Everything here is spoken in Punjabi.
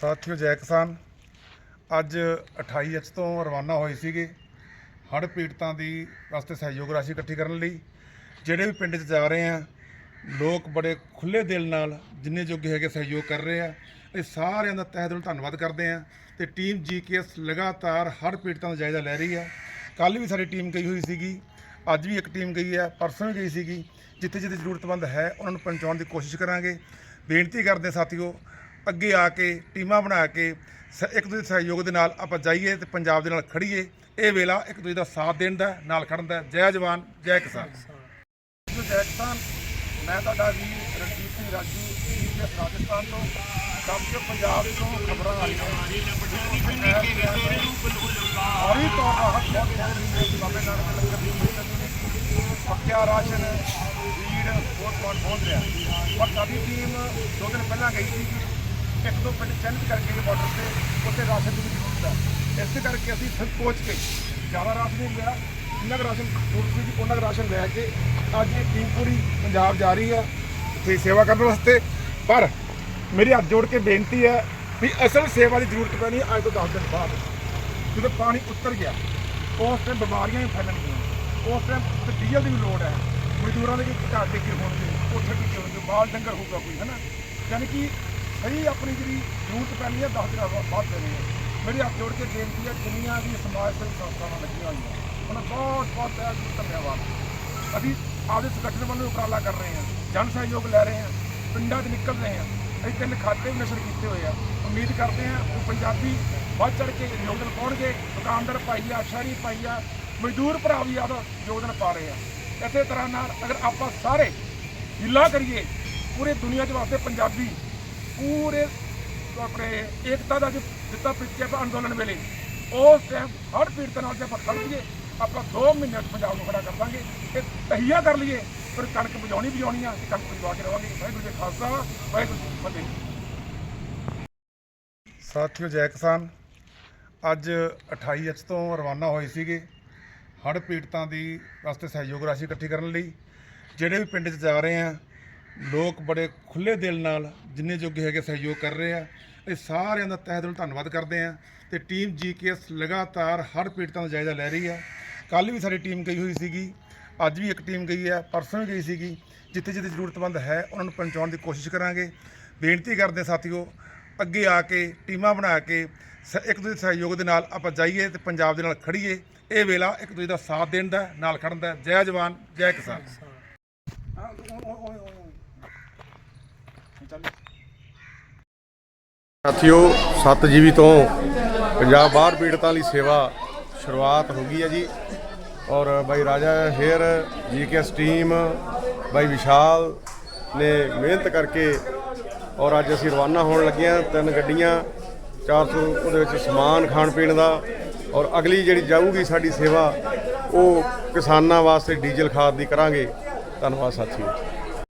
ਸਾਥੀਓ ਜੈ ਕਿਸਾਨ, ਅੱਜ 28 ਅਚ ਤੋਂ ਰਵਾਨਾ ਹੋਏ ਸੀਗੇ ਹੜ੍ਹ ਪੀੜਤਾਂ ਦੀ ਵਾਸਤੇ ਸਹਿਯੋਗ ਰਾਸ਼ੀ ਇਕੱਠੀ ਕਰਨ ਲਈ, ਜਿਹੜੇ ਵੀ ਪਿੰਡ 'ਚ ਜਾ ਰਹੇ ਆ, ਲੋਕ ਬੜੇ ਖੁੱਲੇ ਦਿਲ ਨਾਲ ਜਿੰਨੇ ਜੋਗੇ ਹੈਗੇ ਸਹਿਯੋਗ ਕਰ ਰਹੇ ਆ ਇਹ ਸਾਰਿਆਂ ਦਾ ਤਹਿ ਦਿਲੋਂ ਧੰਨਵਾਦ ਕਰਦੇ ਆ ਤੇ ਟੀਮ ਜੀਕੇਐਸ ਲਗਾਤਾਰ ਹੜ੍ਹ ਪੀੜਤਾਂ ਦਾ ਜਾਇਜ਼ਾ ਲੈ ਰਹੀ ਆ। ਕੱਲ ਵੀ ਸਾਡੀ ਟੀਮ ਗਈ ਹੋਈ ਸੀਗੀ, ਅੱਜ ਵੀ ਇੱਕ ਟੀਮ ਗਈ ਹੈ ਪਰਸੋਂ ਵੀ ਗਈ ਸੀਗੀ ਜਿੱਥੇ ਜਿੱਥੇ ਜ਼ਰੂਰਤਮੰਦ ਹੈ, ਉਹਨਾਂ ਨੂੰ ਪਹੁੰਚਾਉਣ ਦੀ ਕੋਸ਼ਿਸ਼ ਕਰਾਂਗੇ। ਬੇਨਤੀ ਕਰਦੇ ਸਾਥੀਓ ਅੱਗੇ ਆ ਕੇ ਟੀਮਾਂ ਬਣਾ ਕੇ ਸ- ਇੱਕ ਦੂਜੇ ਦੇ ਸਹਿਯੋਗ ਦੇ ਨਾਲ ਆਪਾਂ ਜਾਈਏ ਤੇ ਪੰਜਾਬ ਦੇ ਨਾਲ ਖੜੀਏ ਇਹ ਵੇਲਾ ਇੱਕ ਦੂਜੇ ਦਾ ਸਾਥ ਦੇਣ ਦਾ ਨਾਲ ਖੜਨ ਦਾ। ਜੈ ਜਵਾਨ ਜੈ ਕਿਸਾਨ। ਜੈ ਕਿਸਾਨ ਮੈਂ ਤੁਹਾਡਾ ਵੀ ਰਣਜੀਤ ਸਿੰਘ ਰਾਜੂ ਜੀਪੀਐਸ ਰਾਜਸਥਾਨ ਤੋਂ। ਸਾਥੀਓ ਪੰਜਾਬ ਤੋਂ ਖਬਰਾਂ ਆ ਰਹੀਆਂ ਹਰੀ ਤੋਂ ਬਹੁਤ ਬਾਬੇ ਨਾਨਕ ਦੇ ਲੰਗਰ ਦੀ ਪੱਕਿਆ ਰਾਸ਼ਨ ਬਹੁਤ ਬਹੁਤ ਪਹੁੰਚ ਰਿਹਾ ਪਰ ਸਾਡੀ ਟੀਮ ਦੋ ਦਿਨ ਪਹਿਲਾਂ ਗਈ ਸੀ ਇੱਕ ਦੋ ਪਿੰਡ ਚੈਲੰਜ ਕਰਕੇ ਬਾਰਡਰ ਤੇ ਉੱਥੇ ਰਾਸ਼ਨ ਦੀ ਵੀ ਜ਼ਰੂਰਤ ਹੈ। ਇਸੇ ਕਰਕੇ ਅਸੀਂ ਫਿਰ ਪਹੁੰਚ ਕੇ ਜ਼ਿਆਦਾ ਰਾਸ਼ਨ ਨਹੀਂ ਲਿਆ ਜਿੰਨਾ ਕੁ ਰਾਸ਼ਨ ਜ਼ਰੂਰਤ ਸੀ ਉਹਨਾਂ ਕੁ ਰਾਸ਼ਨ ਲੈ ਕੇ ਅੱਜ ਇਹ ਟੀਮ ਪੂਰੀ ਪੰਜਾਬ ਜਾ ਰਹੀ ਆ ਇੱਥੇ ਸੇਵਾ ਕਰਨ ਵਾਸਤੇ। ਪਰ ਮੇਰੀ ਹੱਥ ਜੋੜ ਕੇ ਬੇਨਤੀ ਹੈ ਵੀ ਅਸਲ ਸੇਵਾ ਦੀ ਜ਼ਰੂਰਤ ਪੈਣੀ ਅੱਜ ਤੋਂ 10 ਦਿਨ ਬਾਅਦ। ਜਦੋਂ ਪਾਣੀ ਉੱਤਰ ਗਿਆ, ਉਸ ਟਾਈਮ ਬਿਮਾਰੀਆਂ ਵੀ ਫੈਲਣਗੀਆਂ ਉਸ ਟਾਈਮ ਤੇ ਡੀਜ਼ਲ ਦੀ ਵੀ ਲੋੜ ਹੈ। ਮਜ਼ਦੂਰਾਂ ਦੇ ਵੀ ਘਰ ਦੇ ਕੀ ਹੋਣਗੇ, ਉੱਥੇ ਕੀ ਹੋਣਗੇ, ਬਾਲ ਡੰਗਰ ਹੋਊਗਾ ਕੋਈ ਹੈ ਨਾ ਯਾਨੀ ਕਿ ਸਹੀ ਆਪਣੀ ਜਿਹੜੀ ਜ਼ਰੂਰਤ ਪੈਣੀ ਹੈ 10 ਦਿਨਾਂ ਬਾਅਦ ਬਾਅਦ ਦੇਣੀ ਹੈ। ਮੇਰੀ ਹੱਥ ਜੋੜ ਕੇ ਬੇਨਤੀ ਹੈ, ਦੁਨੀਆ ਵੀ ਸਮਾਜ ਸੇਵੀ ਸੰਸਥਾਵਾਂ ਲੱਗੀਆਂ ਹੋਈਆਂ। ਉਹਨਾਂ ਦਾ ਬਹੁਤ ਬਹੁਤ ਤਹਿ ਦਿਲੋਂ, ਧੰਨਵਾਦ। ਅਸੀਂ ਆਪਦੇ ਸੰਗਠਨ ਵੱਲੋਂ ਉਪਰਾਲਾ ਕਰ ਰਹੇ ਹਾਂ, ਜਨ ਸਹਿਯੋਗ ਲੈ ਰਹੇ ਹਾਂ, ਪਿੰਡਾਂ 'ਚ ਨਿਕਲ ਰਹੇ ਹਾਂ। ਅਸੀਂ ਤਿੰਨ ਖਾਤੇ ਵੀ ਨਸ਼ਰ ਕੀਤੇ ਹੋਏ ਆ। ਉਮੀਦ ਕਰਦੇ ਹਾਂ ਉਹ ਪੰਜਾਬੀ ਵੱਧ ਚੜ ਕੇ ਯੋਗਦਾਨ ਪਾਉਣਗੇ, ਦੁਕਾਨਦਾਰ ਭਾਈ ਆ ਸ਼ਹਿਰੀ ਭਾਈ ਆ ਮਜ਼ਦੂਰ ਭਰਾ ਵੀ ਆਦਾ ਯੋਗਦਾਨ ਪਾ ਰਹੇ ਆ। ਇਸੇ ਤਰ੍ਹਾਂ ਨਾਲ ਅਗਰ ਆਪਾਂ ਸਾਰੇ ਹਿੱਲਾ ਕਰੀਏ, ਪੂਰੇ ਦੁਨੀਆ 'ਚ ਵਾਸਤੇ ਪੰਜਾਬੀ ਪੂਰੇ ਆਪਣੇ ਏਕਤਾ ਦਾ ਜੋ ਦਿੱਤਾ ਪ੍ਰੀਤਿਆ ਅੰਦੋਲਨ ਵੇਲੇ, ਉਸ ਟਾਈਮ ਹਰ ਪੀੜਤ ਨਾਲ ਜੇ ਆਪਾਂ ਖੜ ਜੀਏ ਆਪਾਂ 2 ਮਹੀਨਿਆਂ 'ਚ ਪੰਜਾਬ ਨੂੰ ਖੜਾ ਕਰ ਦਾਂਗੇ ਤੇ ਤਹੀਆ ਕਰ ਲਈਏ, ਫਿਰ ਕਣਕ ਵਜਾਉਣੀ ਵਜਾਉਣੀ ਆ, ਕਣਕ ਵਜਵਾ ਕੇ ਰਵਾਂਗੇ। ਵਾਹਿਗੁਰੂ ਜੀ ਖਾਲਸਾ, ਵਾਹਿਗੁਰੂ ਜੀ ਕੀ ਫਤਿਹ। ਸਾਥੀਓ, ਜੈ ਕਿਸਾਨ। ਅੱਜ 28 ਅਚ ਤੋਂ ਰਵਾਨਾ ਹੋਏ ਸੀਗੇ ਹੜ੍ਹ ਪੀੜਤਾਂ ਦੀ ਵਾਸਤੇ ਸਹਿਯੋਗ ਰਾਸ਼ੀ ਇਕੱਠੀ ਕਰਨ ਲਈ। ਜਿਹੜੇ ਵੀ ਪਿੰਡ 'ਚ ਜਾ ਰਹੇ ਆ, ਲੋਕ ਬੜੇ ਖੁੱਲੇ ਦਿਲ ਨਾਲ ਜਿੰਨੇ ਜੋਗੇ ਹੈਗੇ ਸਹਿਯੋਗ ਕਰ ਰਹੇ ਆ ਇਹ ਸਾਰਿਆਂ ਦਾ ਤਹਿ ਦਿਲੋਂ ਧੰਨਵਾਦ ਕਰਦੇ ਆ ਤੇ ਟੀਮ ਜੀਕੇਐਸ ਲਗਾਤਾਰ ਹਰ ਪੀੜਤਾਂ ਦਾ ਜਾਇਜ਼ਾ ਲੈ ਰਹੀ ਆ ਕੱਲ ਵੀ ਸਾਡੀ ਟੀਮ ਗਈ ਹੋਈ ਸੀਗੀ, ਅੱਜ ਵੀ ਇੱਕ ਟੀਮ ਗਈ ਹੈ ਪਰਸੋਂ ਵੀ ਗਈ ਸੀਗੀ, ਜਿੱਥੇ ਜਿੱਥੇ ਜ਼ਰੂਰਤਮੰਦ ਹੈ, ਉਹਨਾਂ ਨੂੰ ਪਹੁੰਚਾਉਣ ਦੀ ਕੋਸ਼ਿਸ਼ ਕਰਾਂਗੇ। ਬੇਨਤੀ ਕਰਦੇ ਸਾਥੀਓ, ਅੱਗੇ ਆ ਕੇ, ਟੀਮਾਂ ਬਣਾ ਕੇ, ਸ- ਇੱਕ ਦੂਜੇ ਦੇ ਸਹਿਯੋਗ ਦੇ ਨਾਲ ਆਪਾਂ ਜਾਈਏ ਤੇ ਪੰਜਾਬ ਦੇ ਨਾਲ ਖੜੀਏ ਇਹ ਵੇਲਾ ਇੱਕ ਦੂਜੇ ਦਾ ਸਾਥ ਦੇਣ ਦਾ, ਨਾਲ ਖੜਨ ਦਾ। ਜੈ ਜਵਾਨ, ਜੈ ਕਿਸਾਨ। ਸਾਥੀਓ ਸੱਤ ਜੀਵੀ ਤੋਂ ਪੰਜਾਬ ਬਾਹਰ ਪੀੜਤਾਂ ਲਈ ਸੇਵਾ ਸ਼ੁਰੂਆਤ ਹੋ ਗਈ ਹੈ ਜੀ। ਔਰ ਬਾਈ ਰਾਜਾ ਹੇਅਰ, ਜੀਕੇਐਸ ਟੀਮ, ਬਾਈ ਵਿਸ਼ਾਲ ਨੇ ਮਿਹਨਤ ਕਰਕੇ ਔਰ ਅੱਜ ਅਸੀਂ ਰਵਾਨਾ ਹੋਣ ਲੱਗੇ ਹਾਂ। ਤਿੰਨ ਗੱਡੀਆਂ 400 ਉਹਦੇ ਵਿੱਚ ਸਮਾਨ ਖਾਣ ਪੀਣ ਦਾ। ਔਰ ਅਗਲੀ ਜਿਹੜੀ ਜਾਊਗੀ ਸਾਡੀ ਸੇਵਾ, ਉਹ ਕਿਸਾਨਾਂ ਵਾਸਤੇ ਡੀਜ਼ਲ ਖਾਦ ਦੀ ਕਰਾਂਗੇ। ਧੰਨਵਾਦ ਸਾਥੀਓ।